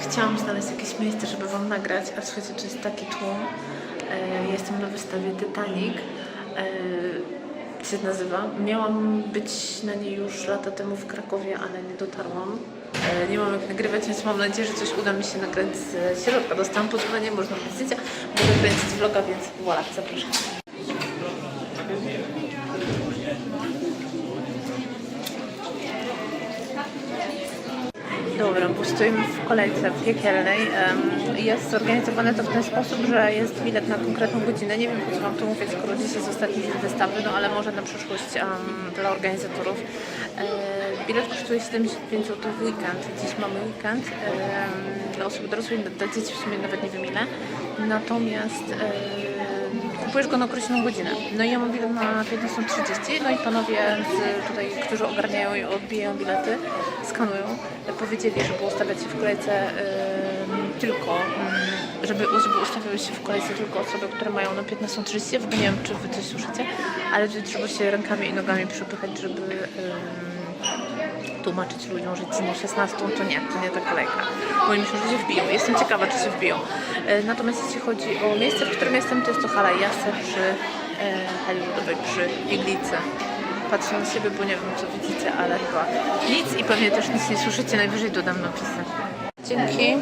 Chciałam znaleźć jakieś miejsce, żeby Wam nagrać, a słuchajcie, to jest taki tłum. E, Jestem na wystawie Titanic. Się nazywa. Miałam być na niej już lata temu w Krakowie, ale nie dotarłam. E, Nie mam jak nagrywać, więc mam nadzieję, że coś uda mi się nagrać z środka. Dostałam pozwolenie, można robić zdjęcia, mogę kręcić vloga, więc voilà, zapraszam. Dobra, bo stoimy w kolejce piekielnej. Jest zorganizowane to w ten sposób, że jest bilet na konkretną godzinę. Nie wiem, co Wam to mówię, skoro dziś jest ostatni dzień wystawy, no ale może na przyszłość em, dla organizatorów. E, Bilet kosztuje 75 zł w weekend. Dziś mamy weekend. Dla osób dorosłych, dla dzieci w sumie nawet nie wiem ile. Natomiast em, kupujesz go na określoną godzinę. No i ja mam bilet na 15.30, no i panowie z tutaj, którzy ogarniają i odbijają bilety, skanują, powiedzieli, żeby ustawiać się w kolejce tylko, żeby, żeby ustawiały się w kolejce tylko osoby, które mają na 15.30. Ja w ogóle nie wiem, czy wy coś słyszycie, ale że trzeba się rękami i nogami przepychać, żeby tłumaczyć ludziom, że ci na 16 to nie, to nie ta kolejka. Bo oni myślą, że się wbiją. Jestem ciekawa, czy się wbiją. E, Natomiast jeśli chodzi o miejsce, w którym jestem, to jest to hala Jaser przy e, Hollywoodowej, przy Iglicy. Patrzę na siebie, bo nie wiem, co widzicie, ale chyba nic i pewnie też nic nie słyszycie. Najwyżej dodam napisy. Dzięki.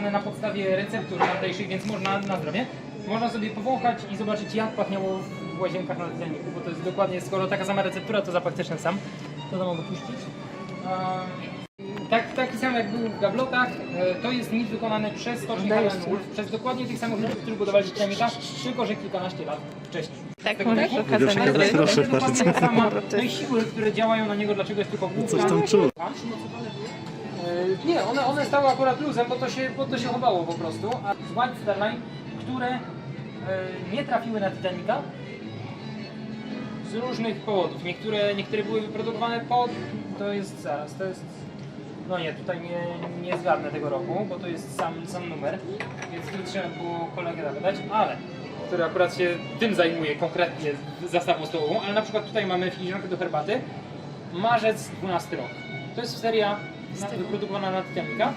Na podstawie receptur tamtejszych, więc można na zdrowie. Można sobie powąchać i zobaczyć jak pachniało w łazienkach na Titanicu, bo to jest dokładnie, skoro taka sama receptura, to zapach też ten sam. To to mogę puścić. Ehm, Tak, taki sam jak był w gablotach, e, to jest nic wykonane przez stocznik Alan Wolf, przez dokładnie tych samych ludzi, którzy budowali Titanica, tylko że kilkanaście lat wcześniej. Tak, Tego możesz okazać Proszę bardzo. tak. No i siły, które działają na niego, dlaczego jest tylko główka. Coś tam czuł. Nie, one, one stały akurat luzem, bo to się, bo to się chowało po prostu. A z White Star Line, które e, nie trafiły na Titanica z różnych powodów. Niektóre, niektóre były wyprodukowane po... To jest zaraz, to jest... No nie, tutaj nie, nie zgadnę tego roku, bo to jest sam, sam numer, więc tu trzeba było kolegę zapytać, ale który akurat się tym zajmuje konkretnie zastawą stołową, ale na przykład tutaj mamy filiżankę do herbaty, marzec 12 rok. To jest seria na, wyprodukowana na Titanica.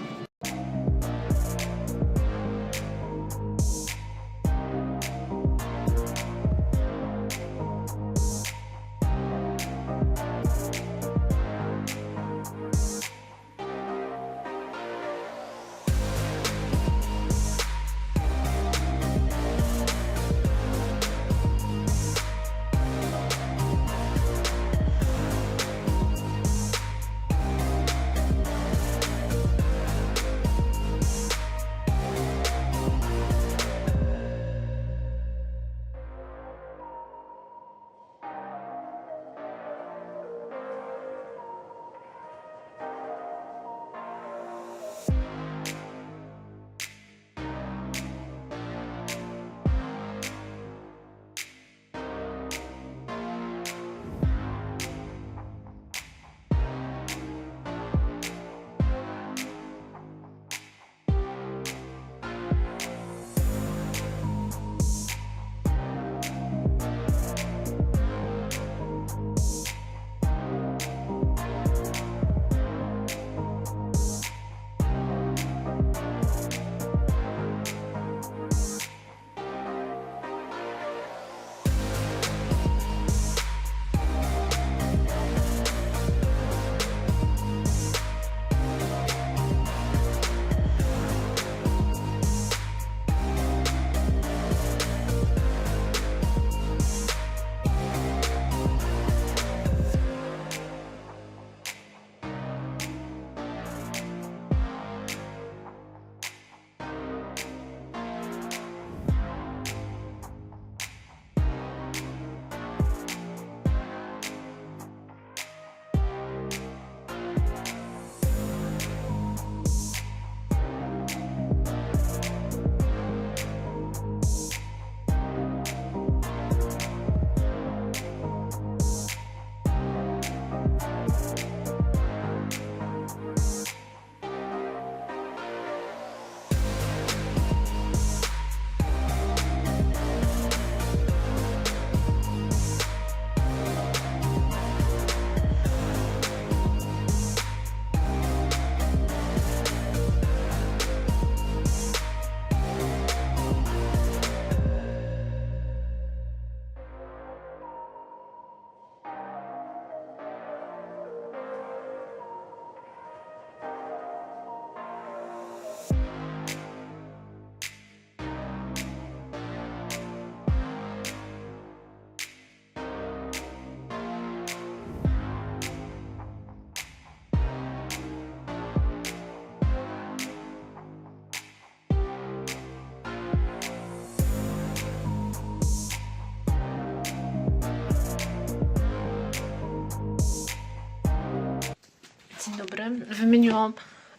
Wymieniłam,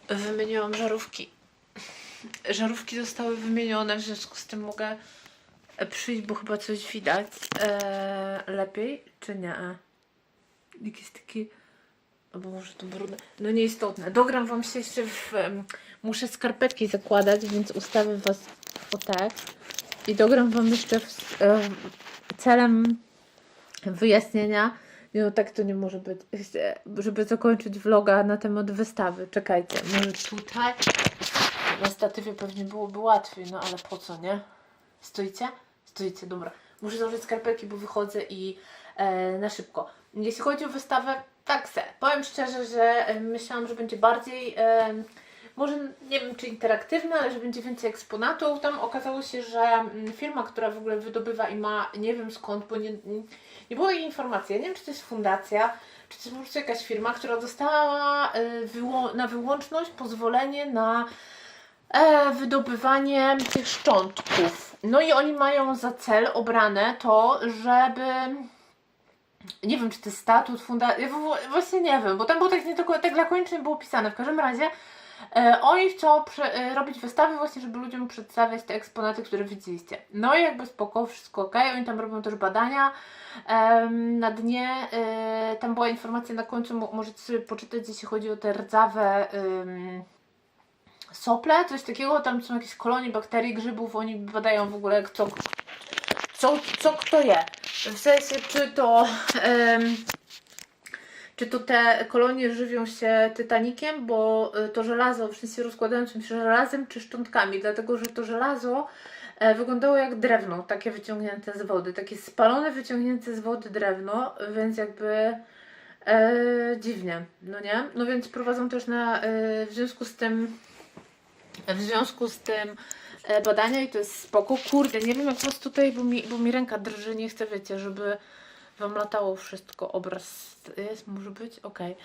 wymieniłam żarówki. Żarówki zostały wymienione, w związku z tym mogę przyjść, bo chyba coś widać e, lepiej, czy nie? Jakiś taki, albo może to brudne, no nieistotne. Dogram wam się jeszcze w, muszę skarpetki zakładać, więc ustawię was o tak i dogram wam jeszcze w, e, celem wyjaśnienia, no tak to nie może być, Chcę, żeby zakończyć vloga na temat wystawy. Czekajcie, może tutaj na statywie pewnie byłoby łatwiej, no ale po co, nie? Stoicie? Stoicie, dobra. Muszę założyć skarpetki, bo wychodzę i e, na szybko. Jeśli chodzi o wystawę, tak se. Powiem szczerze, że myślałam, że będzie bardziej, e, może nie wiem czy interaktywna, ale że będzie więcej eksponatów. Tam okazało się, że mm, firma, która w ogóle wydobywa i ma, nie wiem skąd, bo nie, nie było jej informacji. Ja nie wiem, czy to jest fundacja, czy to jest po prostu jakaś firma, która dostała wyło- na wyłączność pozwolenie na e, wydobywanie tych szczątków. No i oni mają za cel obrane to, żeby. Nie wiem, czy to jest statut, fundacja. Właśnie nie wiem, bo tam było tak nie tylko tak lakonicznie było pisane. W każdym razie oni chcą e, robić wystawy właśnie, żeby ludziom przedstawiać te eksponaty, które widzieliście. No i jakby spoko, wszystko ok. Oni tam robią też badania. Na dnie e, tam była informacja na końcu, mo- możecie sobie poczytać, jeśli chodzi o te rdzawe. sople, coś takiego, tam są jakieś kolonie bakterii, grzybów, oni badają w ogóle co, co, co kto je. W sensie, czy to em, czy to te kolonie żywią się tytanikiem, bo y, to żelazo, w sensie rozkładającym się żelazem, czy szczątkami, dlatego że to żelazo e, wyglądało jak drewno, takie wyciągnięte z wody, takie spalone, wyciągnięte z wody drewno, więc jakby e, dziwnie, no nie? No więc prowadzą też na, e, w związku z tym w związku z tym e, badania i to jest spoko. Kurde, nie wiem jak was tutaj, bo mi, bo mi ręka drży, nie chcę, wiecie, żeby wam latało wszystko, obraz jest, może być? Okej.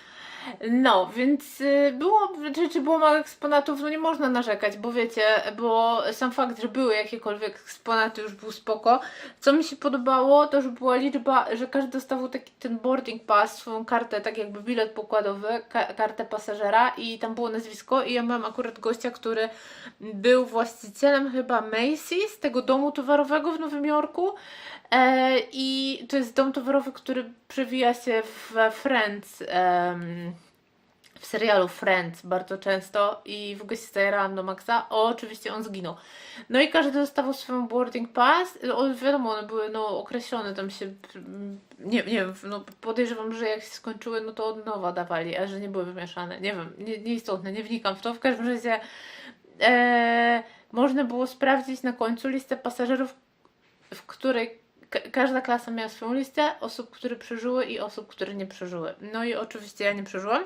No, więc y, było, czy, czy było mało eksponatów, no nie można narzekać, bo wiecie, bo sam fakt, że były jakiekolwiek eksponaty już był spoko. Co mi się podobało, to że była liczba, że każdy dostawał taki ten boarding pass, swoją kartę, tak jakby bilet pokładowy, ka- kartę pasażera i tam było nazwisko i ja miałam akurat gościa, który był właścicielem chyba Macy's, tego domu towarowego w Nowym Jorku. E, I to jest dom towarowy, który przewija się w Friends, w serialu Friends bardzo często i w ogóle się zajarałam do Maxa. O, oczywiście on zginął. No i każdy dostawał swoją boarding pass. O, wiadomo, one były no, określone, tam się, nie, nie wiem, no, podejrzewam, że jak się skończyły, no to od nowa dawali, a że nie były wymieszane. Nie wiem, nie, nieistotne, nie wnikam w to. W każdym razie e, można było sprawdzić na końcu listę pasażerów, w której każda klasa miała swoją listę osób, które przeżyły i osób, które nie przeżyły. No i oczywiście ja nie przeżyłam.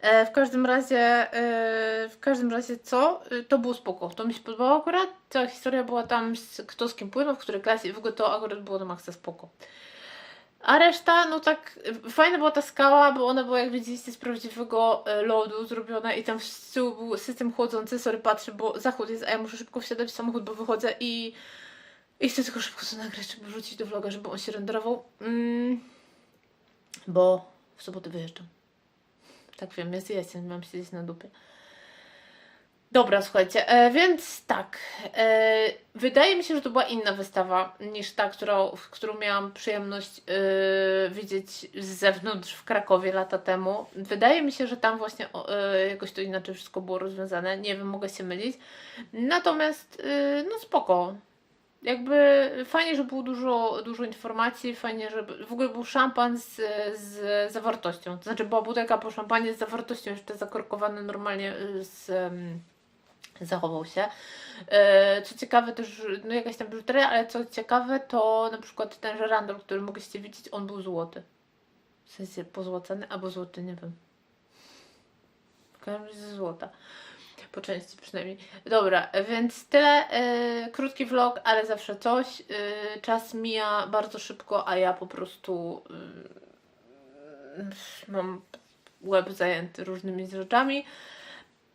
E, w każdym razie, e, w każdym razie co? E, To było spoko. To mi się podobało akurat. Cała historia była tam z kto z kim płynął, w której klasie. W ogóle to akurat było do maksa spoko. A reszta, no tak, fajna była ta skała, bo ona była, jak widzieliście, z prawdziwego e, lodu zrobiona i tam z był system chłodzący. Sorry, patrzę, bo zachód jest, a ja muszę szybko wsiadać w samochód, bo wychodzę i, i chcę tylko szybko to nagrać, żeby wrzucić do vloga, żeby on się renderował. Mm, bo w sobotę wyjeżdżam. Tak wiem, jest jesień, mam siedzieć na dupie. Dobra, słuchajcie, e, więc tak. E, wydaje mi się, że to była inna wystawa niż ta, którą, którą miałam przyjemność e, widzieć z zewnątrz w Krakowie lata temu. Wydaje mi się, że tam właśnie e, jakoś to inaczej wszystko było rozwiązane. Nie wiem, mogę się mylić. Natomiast, e, no spoko. Jakby fajnie, że było dużo, dużo informacji, fajnie, że w ogóle był szampan z, z zawartością. To znaczy była butelka po szampanie z zawartością, jeszcze zakorkowany normalnie y, z, zachował się. E, Co ciekawe też, no jakaś tam biżuteria, ale co ciekawe to na przykład ten żerandol, który mogliście widzieć, on był złoty. W sensie pozłocony albo złoty, nie wiem. W każdym razie ze złota. Po części przynajmniej. Dobra, więc tyle. e, krótki vlog, ale zawsze coś. E, czas mija bardzo szybko, a ja po prostu e, mam łeb zajęty różnymi rzeczami.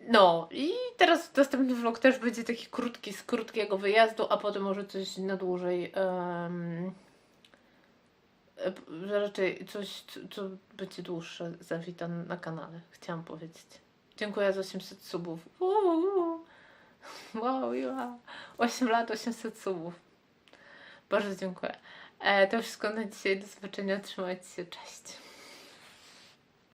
No i teraz następny vlog też będzie taki krótki, z krótkiego wyjazdu, a potem może coś na dłużej. p- raczej coś, co, będzie dłuższe zawita na kanale, chciałam powiedzieć. Dziękuję za 800 subów. Wow, ja. 8 lat, 800 subów. Bardzo dziękuję. E, to wszystko na dzisiaj. Do zobaczenia. Trzymajcie się. Cześć.